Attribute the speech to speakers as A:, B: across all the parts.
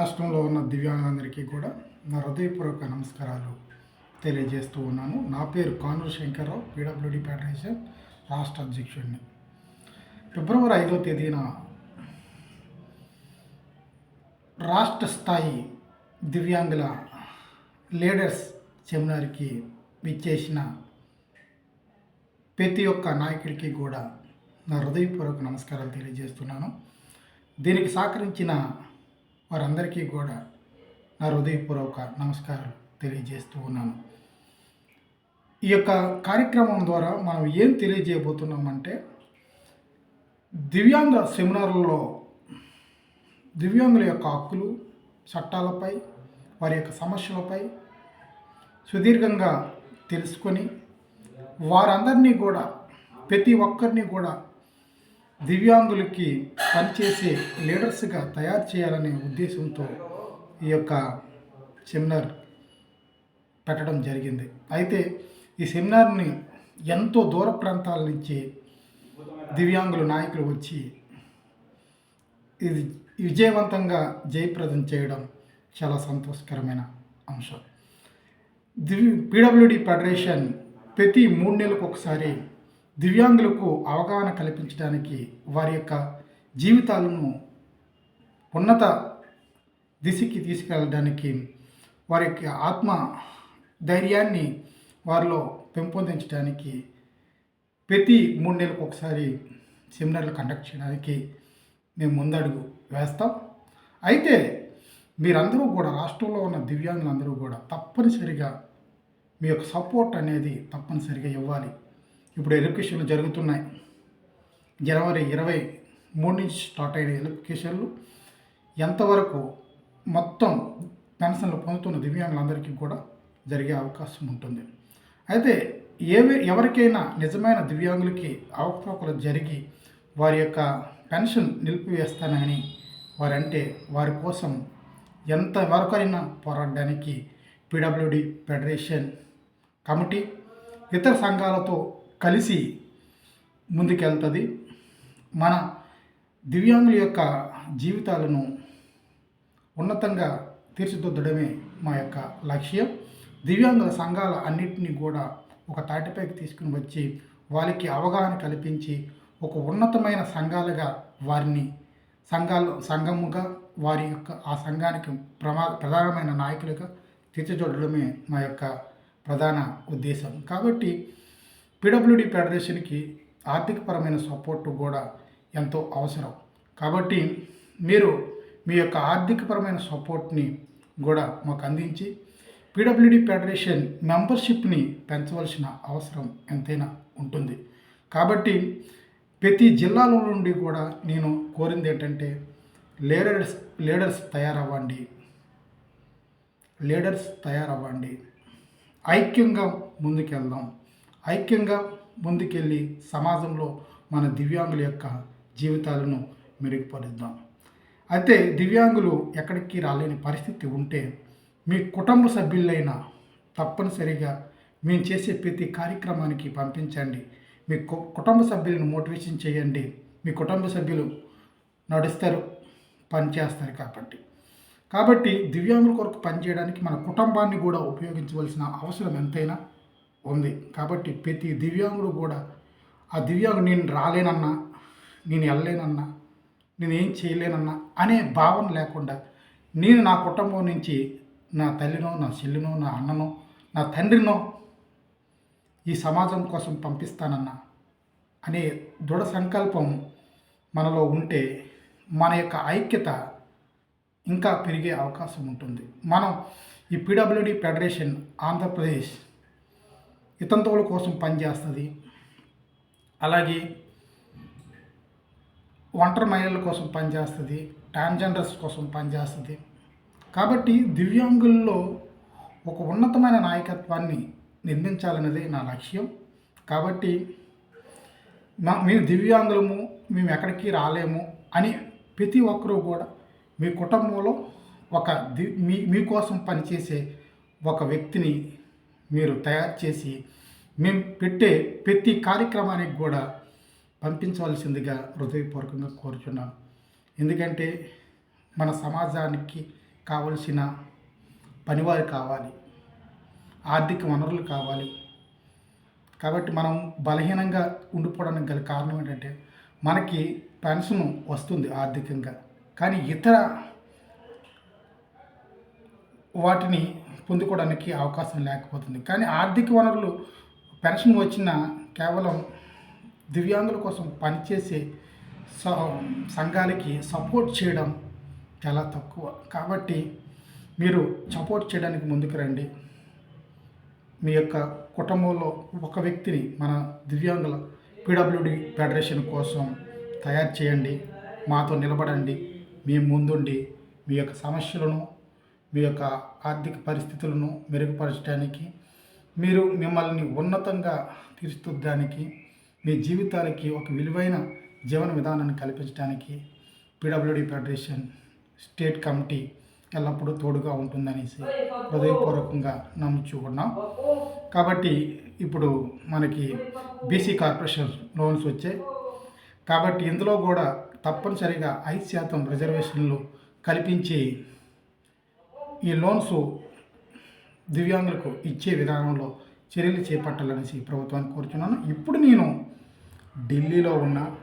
A: రాష్ట్రంలో ఉన్న దివ్యాంగులందరికీ కూడా నా హృదయపూర్వక నమస్కారాలు తెలియజేస్తూ ఉన్నాను. నా పేరు కానూరు శంకర్రావు పీడబ్ల్యూడి ఫెడరేషన్ రాష్ట్ర అధ్యక్షుడిని. ఫిబ్రవరి ఐదో తేదీన రాష్ట్ర స్థాయి దివ్యాంగుల లీడర్స్ సెమినార్కి విచ్చేసిన ప్రతి ఒక్క నాయకుడికి కూడా నా హృదయపూర్వక నమస్కారాలు తెలియజేస్తున్నాను. దీనికి సహకరించిన వారందరికీ కూడా నా హృదయపూర్వక నమస్కారాలు తెలియజేస్తూ ఉన్నాను. ఈ యొక్క కార్యక్రమం ద్వారా మనం ఏం తెలియజేయబోతున్నామంటే దివ్యాంగ సెమినార్లలో దివ్యాంగుల యొక్క హక్కులు చట్టాలపై వారి యొక్క సమస్యలపై సుదీర్ఘంగా తెలుసుకొని వారందరినీ కూడా ప్రతి ఒక్కరిని కూడా దివ్యాంగులకి పనిచేసే లీడర్స్గా తయారు చేయాలనే ఉద్దేశంతో ఈ యొక్క సెమినార్ పెట్టడం జరిగింది. అయితే ఈ సెమినార్ని ఎంతో దూర ప్రాంతాల నుంచి దివ్యాంగుల నాయకులు వచ్చి ఇది విజయవంతంగా జయప్రదం చేయడం చాలా సంతోషకరమైన అంశం. దివ్ పీడబ్ల్యూడి ఫెడరేషన్ ప్రతి మూడు నెలలకు ఒకసారి దివ్యాంగులకు అవగాహన కల్పించడానికి వారి యొక్క జీవితాలను ఉన్నత దిశకి తీసుకెళ్ళడానికి వారి యొక్క ఆత్మ ధైర్యాన్ని వారిలో పెంపొందించడానికి ప్రతి మూడు నెలలకు ఒకసారి సెమినార్లు కండక్ట్ చేయడానికి మేము ముందడుగు వేస్తాం. అయితే మీరందరూ కూడా రాష్ట్రంలో ఉన్న దివ్యాంగులందరూ కూడా తప్పనిసరిగా మీ యొక్క సపోర్ట్ అనేది తప్పనిసరిగా ఇవ్వాలి. ఇప్పుడు ఎడ్యుకేషన్లు జరుగుతున్నాయి. జనవరి ఇరవై మూడు నుంచి స్టార్ట్ అయిన ఎడ్యుకేషన్లు ఎంతవరకు మొత్తం పెన్షన్లు పొందుతున్న దివ్యాంగులందరికీ కూడా జరిగే అవకాశం ఉంటుంది. అయితే ఏవి ఎవరికైనా నిజమైన దివ్యాంగులకి అవకతవకలు జరిగి వారి యొక్క పెన్షన్ నిలిపివేస్తానని వారంటే వారి కోసం ఎంత వరకైనా పోరాడడానికి పీడబ్ల్యూడి ఫెడరేషన్ కమిటీ ఇతర సంఘాలతో కలిసి ముందుకెళ్తుంది. మన దివ్యాంగుల యొక్క జీవితాలను ఉన్నతంగా తీర్చిదిద్దడమే మా యొక్క లక్ష్యం. దివ్యాంగుల సంఘాల అన్నింటినీ కూడా ఒక తాటిపైకి తీసుకుని వచ్చి వాళ్ళకి అవగాహన కల్పించి ఒక ఉన్నతమైన సంఘాలుగా వారిని సంఘాలు సంఘముగా వారి యొక్క ఆ సంఘానికి ప్రమా ప్రధానమైన నాయకులుగా తీర్చిదిద్దడమే మా యొక్క ప్రధాన ఉద్దేశం. కాబట్టి పీడబ్ల్యూడి ఫెడరేషన్కి ఆర్థికపరమైన సపోర్టు కూడా ఎంతో అవసరం. కాబట్టి మీరు మీ యొక్క ఆర్థికపరమైన సపోర్ట్ని కూడా మాకు అందించి పీడబ్ల్యూడి ఫెడరేషన్ మెంబర్షిప్ని పెంచవలసిన అవసరం ఎంతైనా ఉంటుంది. కాబట్టి ప్రతి జిల్లాలో నుండి కూడా నేను కోరింది ఏంటంటే లీడర్స్ లీడర్స్ తయారవ్వండి. లీడర్స్ తయారవ్వండి. ఐక్యంగా ముందుకెళ్దాం. ఐక్యంగా ముందుకెళ్ళి సమాజంలో మన దివ్యాంగుల యొక్క జీవితాలను మెరుగుపరుద్దాం. అయితే దివ్యాంగులు ఎక్కడికి రాలేని పరిస్థితి ఉంటే మీ కుటుంబ సభ్యులైనా తప్పనిసరిగా మేము చేసే ప్రతి కార్యక్రమానికి పంపించండి. మీ కు- కుటుంబ సభ్యులను మోటివేషన్ చేయండి. మీ కుటుంబ సభ్యులు నడుస్తారు పనిచేస్తారు కాబట్టి. కాబట్టి దివ్యాంగుల కొరకు పనిచేయడానికి మన కుటుంబాన్ని కూడా ఉపయోగించవలసిన అవసరం ఎంతైనా ఉంది. కాబట్టి ప్రతి దివ్యాంగుడు కూడా ఆ దివ్యాంగుడు నేను రాలేనన్నా నేను వెళ్ళలేనన్నా నేను ఏం చేయలేనన్నా అనే భావన లేకుండా నేను నా కుటుంబం నుంచి నా తల్లినో నా చెల్లినో నా అన్ననో నా తండ్రినో ఈ సమాజం కోసం పంపిస్తానన్నా అనే దృఢ సంకల్పం మనలో ఉంటే మన యొక్క ఐక్యత ఇంకా పెరిగే అవకాశం ఉంటుంది. మనం ఈ పీడబ్ల్యూడి ఫెడరేషన్ ఆంధ్రప్రదేశ్ ఇతంతువుల కోసం పనిచేస్తుంది. అలాగే ఒంటరి మహిళల కోసం పనిచేస్తుంది ట్రాన్స్జెండర్స్ కోసం పనిచేస్తుంది. కాబట్టి దివ్యాంగుల్లో ఒక ఉన్నతమైన నాయకత్వాన్ని నిర్మించాలనేది నా లక్ష్యం. కాబట్టి మా మేము దివ్యాంగులము మేము ఎక్కడికి రాలేము అని ప్రతి ఒక్కరూ కూడా మీ కుటుంబంలో ఒక ది మీ మీకోసం పనిచేసే ఒక వ్యక్తిని మీరు తయారు చేసి మేము పెట్టే ప్రతి కార్యక్రమానికి కూడా పంపించవలసిందిగా హృదయపూర్వకంగా కోరుచున్నాను ఎందుకంటే మన సమాజానికి కావలసిన పనివారు కావాలి ఆర్థిక వనరులు కావాలి. కాబట్టి మనం బలహీనంగా ఉండిపోవడానికి గల కారణం ఏంటంటే మనకి పెన్షన్ వస్తుంది ఆర్థికంగా. కానీ ఇతర వాటిని పొందుకోవడానికి అవకాశం లేకపోతుంది. కానీ ఆర్థిక వనరులు పెన్షన్ వచ్చిన కేవలం దివ్యాంగుల కోసం పనిచేసే స- సంఘాలకి సపోర్ట్ చేయడం చాలా తక్కువ. కాబట్టి మీరు సపోర్ట్ చేయడానికి ముందుకు రండి. మీ యొక్క కుటుంబంలో ఒక వ్యక్తిని మన దివ్యాంగుల పీడబ్ల్యూడి ఫెడరేషన్ కోసం తయారు చేయండి. మాతో నిలబడండి. మేము ముందుండి మీ యొక్క సమస్యలను మీ యొక్క ఆర్థిక పరిస్థితులను మెరుగుపరచడానికి మీరు మిమ్మల్ని ఉన్నతంగా తీర్చిదిద్దడానికి మీ జీవితాలకి ఒక విలువైన జీవన విధానాన్ని కల్పించడానికి పీడబ్ల్యూడి ఫెడరేషన్ స్టేట్ కమిటీ ఎల్లప్పుడూ తోడుగా ఉంటుందనేసి హృదయపూర్వకంగా నమ్ముచుకున్నాం కాబట్టి ఇప్పుడు మనకి బీసీ కార్పొరేషన్ లోన్స్ వచ్చాయి. కాబట్టి ఇందులో కూడా తప్పనిసరిగా ఐదు శాతం రిజర్వేషన్లు కల్పించి ఈ లోన్స్ దివ్యాంగులకు ఇచ్చే విధానంలో చర్యలు చేపట్టాలనేసి ప్రభుత్వాన్ని కోరుచున్నాను. ఇప్పుడు నేను ఢిల్లీలో ఉన్న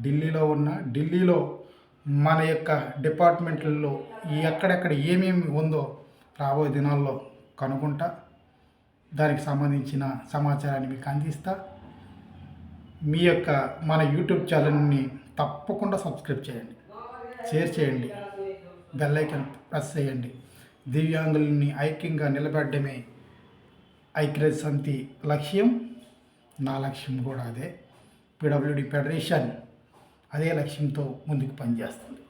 A: ఢిల్లీలో ఉన్న ఢిల్లీలో మన యొక్క డిపార్ట్మెంట్లలో ఎక్కడెక్కడ ఏమేమి ఉందో రాబోయే దినాల్లో కనుగొంటా. దానికి సంబంధించిన సమాచారాన్ని మీకు అందిస్తా. మీ యొక్క మన యూట్యూబ్ ఛానల్ని తప్పకుండా సబ్స్క్రైబ్ చేయండి. షేర్ చేయండి. బెల్ ఐకాన్ ప్రెస్ చేయండి. దివ్యాంగులని ఐక్యంగా నిలబెట్టడమే ఐక్యరాజ్య సమితి లక్ష్యం. నా లక్ష్యం కూడా అదే. పిడబ్ల్యూడి ఫెడరేషన్ అదే లక్ష్యంతో ముందుకు పనిచేస్తుంది.